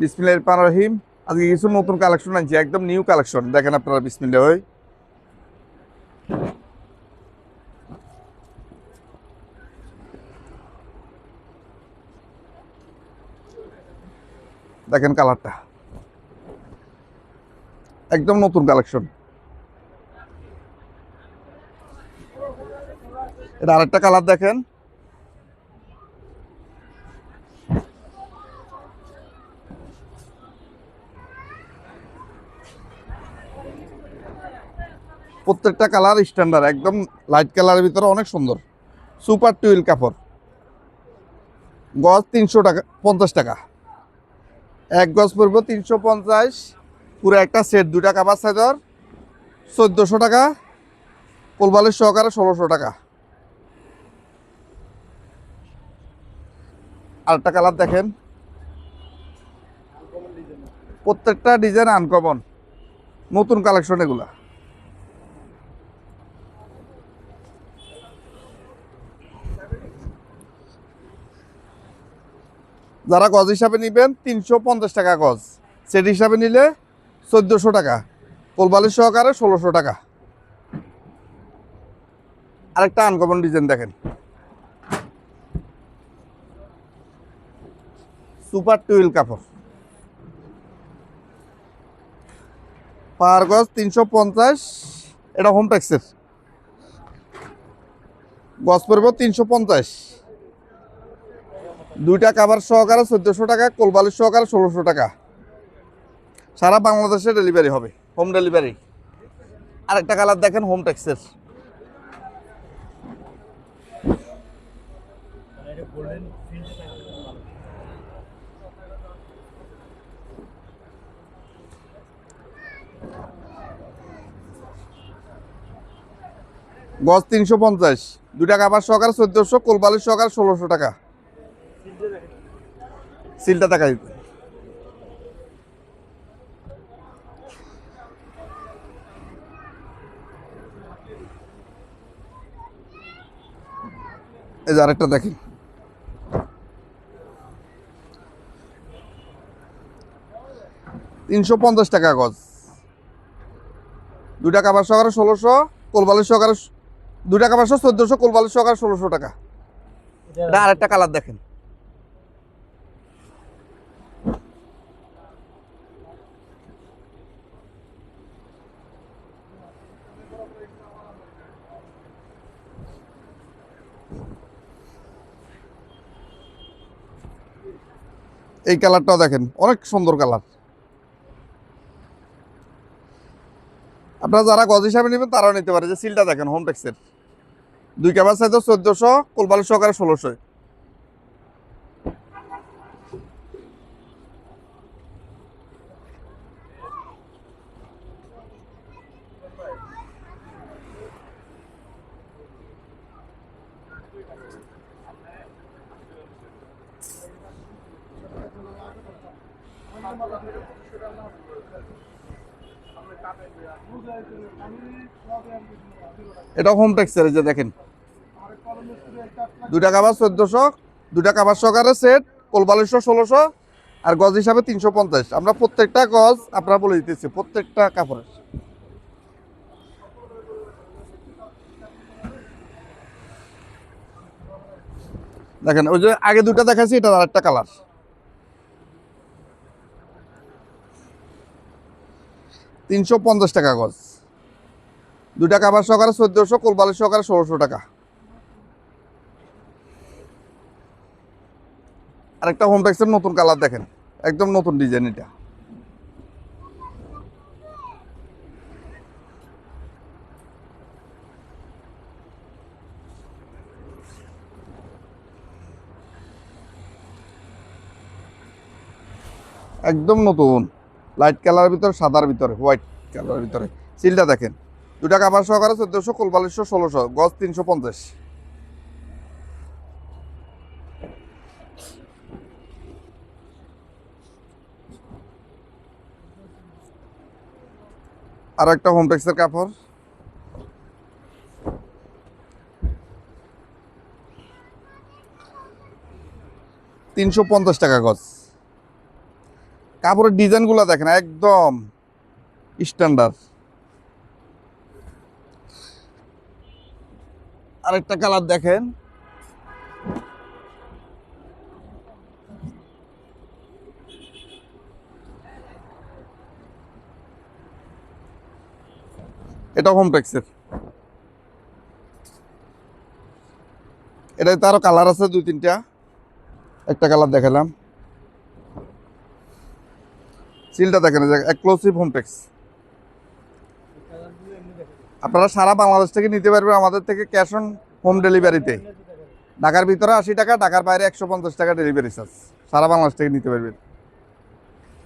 বিসমিল্লাহ রহমান রহিম। আজকে কিছু নতুন কালেকশন আনছি, একদম নিউ কালেকশন দেখেন আপনারা বিসমিল্লাহ হই দেখেন কালারটা একদম নতুন কালেকশন এটা আরেকটা কালার দেখেন। প্রত্যেকটা কালার স্ট্যান্ডার্ড একদম লাইট কালারের ভিতরে অনেক সুন্দর। সুপার টুইল কাপড়। গজ তিনশো টাকা, পঞ্চাশ টাকা। এক গজ পড়ব তিনশো পঞ্চাশ। পুরো একটা সেট দুটা কাবার সাইজর চোদ্দোশো টাকা। কোলবালিশ সহকারে ষোলোশো টাকা। আরেকটা কালার দেখেন। প্রত্যেকটা ডিজাইন আনকমন নতুন কালেকশন এগুলা। যারা গজ হিসাবে নেবেন, তিনশো পঞ্চাশ টাকা গজ। সেট হিসাবে নিলে চোদ্দোশো টাকা। কোলবালিশ সহকারে ষোলোশো টাকা। আরেকটা আনকমন ডিজাইন দেখেন। সুপার টুইল কাপড়। পার গজ তিনশো পঞ্চাশ, এটা হোম ট্যাক্সের গজ পড়ব তিনশো পঞ্চাশ। দুইটা কাভার সহকারে চোদ্দোশো টাকা, কোলবালিশ সহকারে ষোলোশো টাকা। সারা বাংলাদেশে ডেলিভারি হবে হোম ডেলিভারি আরেকটা কালার দেখেন হোম ট্যাক্সের গজ তিনশো পঞ্চাশ, দুইটা কাভার সহকারে চোদ্দোশো, কোলবালিশ সহকারে ষোলোশো টাকা। সিলটা টাকা দিতে এই যে আরেকটা দেখেন। তিনশো পঞ্চাশ টাকা গজ। দুটা কাবার সহকারে ষোলোশো কোলবালিশ সহকারে দুটা কাবার সহ চোদ্দোশো কোলবালিশ সহকারে ষোলোশো টাকা। আরেকটা কালার দেখেন। এই কালারটাও দেখেন, অনেক সুন্দর কালার। আপনারা যারা গজ হিসাবে নেবেন, তারাও নিতে পারে। যে সিলটা দেখেন হোমটেক্সের দুই ক্যামেরা সাইজ চোদ্দোশো, কোলবালি সহকারে ষোলোশো এটা হোম টেক্সের যে দেখেন। দুটা কাবার চোদ্দোশো দুটা কাবার সহকারে সেট কোলবালিশশো ষোলোশো, আর গজ হিসাবে তিনশো পঞ্চাশ। আমরা প্রত্যেকটা গজ আপনারা বলে দিতেছি, প্রত্যেকটা কাপড়ের দেখেন, ওই যে আগে দুটা দেখাচ্ছি এটা আর একটা কালার তিনশো পঞ্চাশ টাকা গজ। দুটা কাবার সহকারে চোদ্দোশো কোলবালিশ সহকারে ষোলোশো টাকা। আরেকটা হোম ট্যাক্সের নতুন কালার দেখেন, একদম নতুন ডিজাইন এটা। একদম নতুন। লাইট কালারের ভিতরে, সাদার ভিতরে, হোয়াইট কালারের ভিতরে। সিলটা দেখেন। দুটা কাবার সহকারে চোদ্দোশো, কোলবালিশশো, ষোলোশো, গজ তিনশো পঞ্চাশ। আর একটা হোম টেক্সের কাপড়। তিনশো পঞ্চাশ টাকা গজ। কাপড়ের ডিজাইনগুলো দেখেন, একদম স্ট্যান্ডার্ড আরেকটা কালার দেখেন। এটা হোমটেক্সের এটা তারও কালার আছে দুই তিনটা। একটা কালার দেখালাম। সিলটা দেখেন এক্সক্লুসিভ হোমটেক্স আপনারা সারা বাংলাদেশ থেকে নিতে পারবেন, আমাদের থেকে ক্যাশ অন হোম ডেলিভারিতে ঢাকার ভিতরে আশি টাকা, ঢাকার বাইরে একশো পঞ্চাশ টাকা ডেলিভারি চার্জ সারা বাংলাদেশ থেকে নিতে পারবেন।